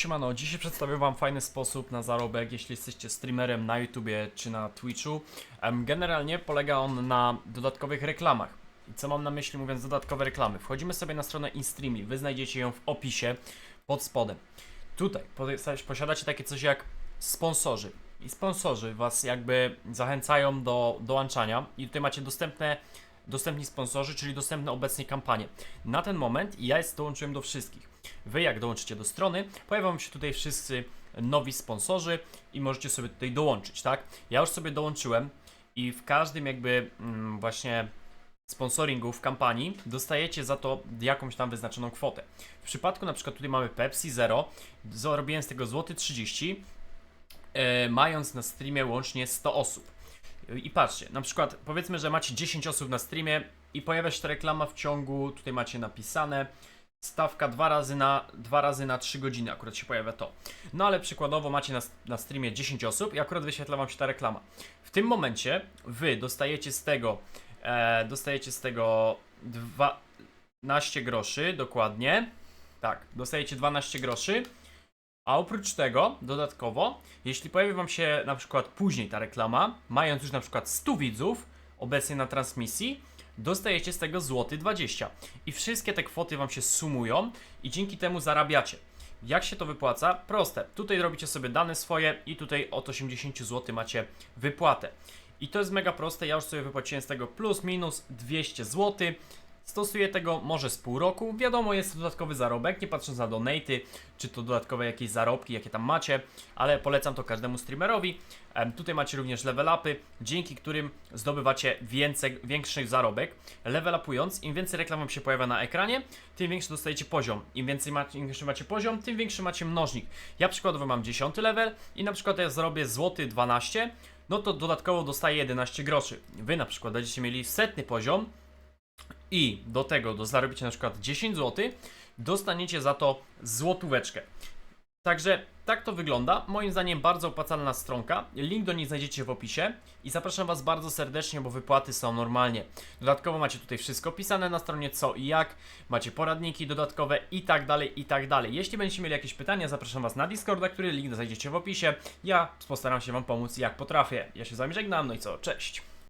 Siemano, dzisiaj przedstawię Wam fajny sposób na zarobek, jeśli jesteście streamerem na YouTubie czy na Twitchu. Generalnie polega on na dodatkowych reklamach. Co mam na myśli mówiąc dodatkowe reklamy? Wchodzimy sobie na stronę InStreamy, Wy znajdziecie ją w opisie pod spodem. Tutaj posi- posiadacie takie coś jak sponsorzy. I sponsorzy Was jakby zachęcają do dołączania i tutaj macie dostępne dostępni sponsorzy, czyli dostępne obecnie kampanie. Na ten moment ja jest dołączyłem do wszystkich. Wy jak dołączycie do strony, pojawią się tutaj wszyscy nowi sponsorzy i możecie sobie tutaj dołączyć, tak? Ja już sobie dołączyłem i w każdym jakby mm, właśnie sponsoringu w kampanii dostajecie za to jakąś tam wyznaczoną kwotę. W przypadku na przykład tutaj mamy Pepsi Zero, zarobiłem z tego złoty 30, e, mając na streamie łącznie 100 osób. I patrzcie, na przykład powiedzmy, że macie 10 osób na streamie i pojawia się ta reklama w ciągu, tutaj macie napisane, stawka dwa razy na, dwa razy na 3 godziny, akurat się pojawia to. No ale przykładowo macie na, na streamie 10 osób i akurat wyświetla wam się ta reklama. W tym momencie wy dostajecie z tego, e, dostajecie z tego 12 groszy, dokładnie. Tak, dostajecie 12 groszy. A oprócz tego, dodatkowo, jeśli pojawi Wam się na przykład później ta reklama, mając już na przykład 100 widzów obecnie na transmisji, dostajecie z tego złoty 20. I wszystkie te kwoty Wam się sumują i dzięki temu zarabiacie. Jak się to wypłaca? Proste. Tutaj robicie sobie dane swoje i tutaj od 80 zł macie wypłatę. I to jest mega proste. Ja już sobie wypłaciłem z tego plus minus 200 zł. Stosuję tego może z pół roku. Wiadomo, jest to dodatkowy zarobek, nie patrząc na donaty, czy to dodatkowe jakieś zarobki, jakie tam macie, ale polecam to każdemu streamerowi. Tutaj macie również level upy, dzięki którym zdobywacie więcej, większy zarobek. Level upując, im więcej reklam się pojawia na ekranie, tym większy dostajecie poziom. Im więcej macie, im większy macie poziom, tym większy macie mnożnik. Ja przykładowo mam 10 level i na przykład ja zrobię złoty 12, no to dodatkowo dostaję 11 groszy. Wy na przykład będziecie mieli setny poziom, i do tego do zarobicie na przykład 10 zł, dostaniecie za to złotóweczkę. Także tak to wygląda. Moim zdaniem bardzo opłacalna stronka. Link do niej znajdziecie w opisie i zapraszam Was bardzo serdecznie, bo wypłaty są normalnie. Dodatkowo macie tutaj wszystko pisane na stronie co i jak, macie poradniki dodatkowe i tak dalej, i tak dalej. Jeśli będziecie mieli jakieś pytania, zapraszam Was na Discorda, który link znajdziecie w opisie. Ja postaram się Wam pomóc jak potrafię. Ja się z Wami żegnam, no i co, cześć!